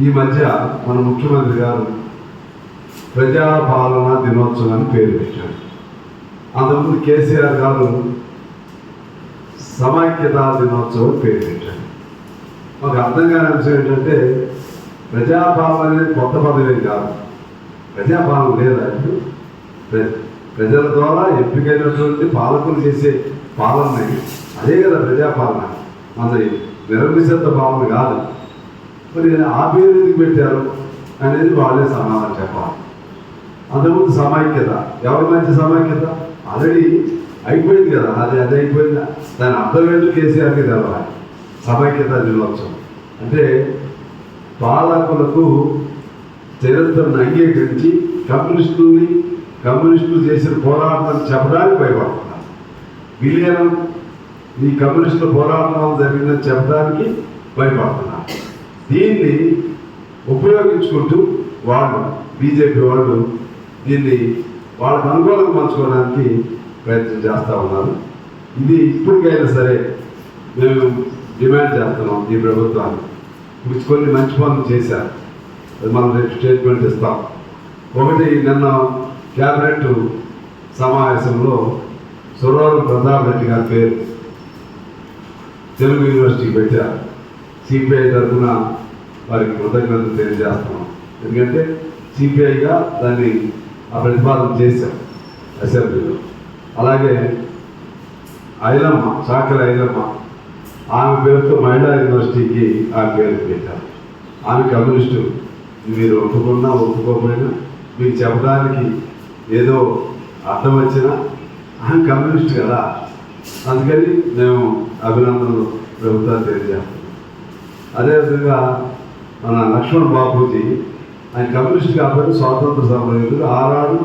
ఈ మధ్య మన ముఖ్యమంత్రి గారు ప్రజాపాలన దినోత్సవాన్ని పేరు పెట్టారు. అంతకుముందు కేసీఆర్ గారు సమైక్యత దినోత్సవం పేరు పెట్టారు. మాకు అర్థం కాని అంశం ఏంటంటే ప్రజాపాలన అనేది కొత్త పదవి కాదు. ప్రజాపాలన లేదా ప్ర- ప్రజల ద్వారా ఎంపికైనటువంటి పాలకులు చేసే పాలన అదే కదా ప్రజాపాలన. మనది నిరంకుశత్వ పాలన కాదు. మరి ఆ పేరు ఎందుకు పెట్టారు అనేది వాళ్ళే సమాధానం చెప్పాలి. అంతకుముందు సమైక్యత. ఎవరి మధ్య సమైక్యత? ఆల్రెడీ అయిపోయింది కదా. అది అది అయిపోయిందా? దాని అర్థం ఏంటో కేసీఆర్కి తెలవాలి. సమైక్యత దినోత్సవం అంటే పాలకులకు చరిత్రను అంగీకరించి కమ్యూనిస్టుల్ని కమ్యూనిస్టులు చేసిన పోరాటం చెప్పడానికి భయపడుతున్నారు. విలీనం ఈ కమ్యూనిస్టుల పోరాటం జరిగిందని చెప్పడానికి భయపడుతున్నారు. దీన్ని ఉపయోగించుకుంటూ వాళ్ళు బీజేపీ వాళ్ళు దీన్ని వాళ్ళకు అనుకూలంగా పంచుకోవడానికి ప్రయత్నం చేస్తూ ఉన్నారు. ఇది ఇప్పటికైనా సరే మేము డిమాండ్ చేస్తున్నాం ఈ ప్రభుత్వాన్ని. ఇప్పుడు కొన్ని మంచి పనులు చేశారు. మనం రేపు స్టేట్మెంట్ ఇస్తాం. ఒకటి నిన్న క్యాబినెట్ సమావేశంలో సురవరం ప్రతాప్ రెడ్డి గారి పేరు తెలుగు యూనివర్సిటీకి పెట్టారు. సిపిఐ తరఫున వారికి కృతజ్ఞతలు తెలియజేస్తున్నాం. ఎందుకంటే సిపిఐగా దాన్ని ఆ ప్రతిపాదన చేశాం అసెంబ్లీలో. అలాగే ఐలమ్మ చాకల ఐలమ్మ ఆమె పేరుతో మహిళా యూనివర్సిటీకి ఆ పేరు పెట్టారు. ఆమె కమ్యూనిస్టు. మీరు ఒప్పుకున్నా ఒప్పుకోకపోయినా మీకు చెప్పడానికి ఏదో అర్థం వచ్చినా ఆమె కమ్యూనిస్ట్ కదా. అందుకని మేము అభినందనలు ప్రభుత్వాన్ని తెలియజేస్తాం అదేవిధంగా మన లక్ష్మణ్ బాపూజీ ఆయన కమ్యూనిస్ట్ కాబట్టి స్వాతంత్ర సమరయోధుడు. ఆనాడు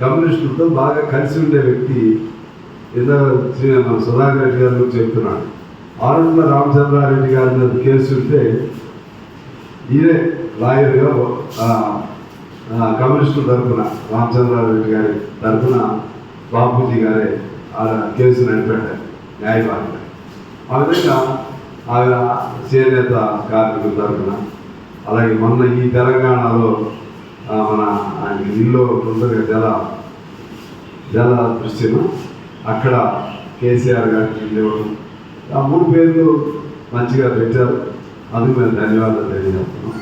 కమ్యూనిస్టులతో బాగా కలిసి ఉండే వ్యక్తి ఏదో మన సుధాకర్ రెడ్డి గారి గురించి చెప్తున్నాడు. ఆరుండ్ల రామచంద్రారెడ్డి గారి మీద కేసు ఉంటే ఈయనే లాయర్గా ఆ, కమ్యూనిస్టుల తరఫున రామచంద్రారెడ్డి గారి తరఫున బాపూజీ గారే ఆడ కేసు నడిపాడు న్యాయవాదిగా. ఆ విధంగా ఆయన చేనేత కార్మికుల తరఫున అలాగే మొన్న ఈ తెలంగాణలో మన ఆయన ఇల్లు ఒకటి ఉంటుంది జల జల దృశ్యము. అక్కడ కేసీఆర్ గారికి ఇల్లు ఇవ్వడం. ఆ మూడు పేర్లు మంచిగా పెట్టారు. అందుకు మేము ధన్యవాదాలు తెలియజేస్తున్నాం.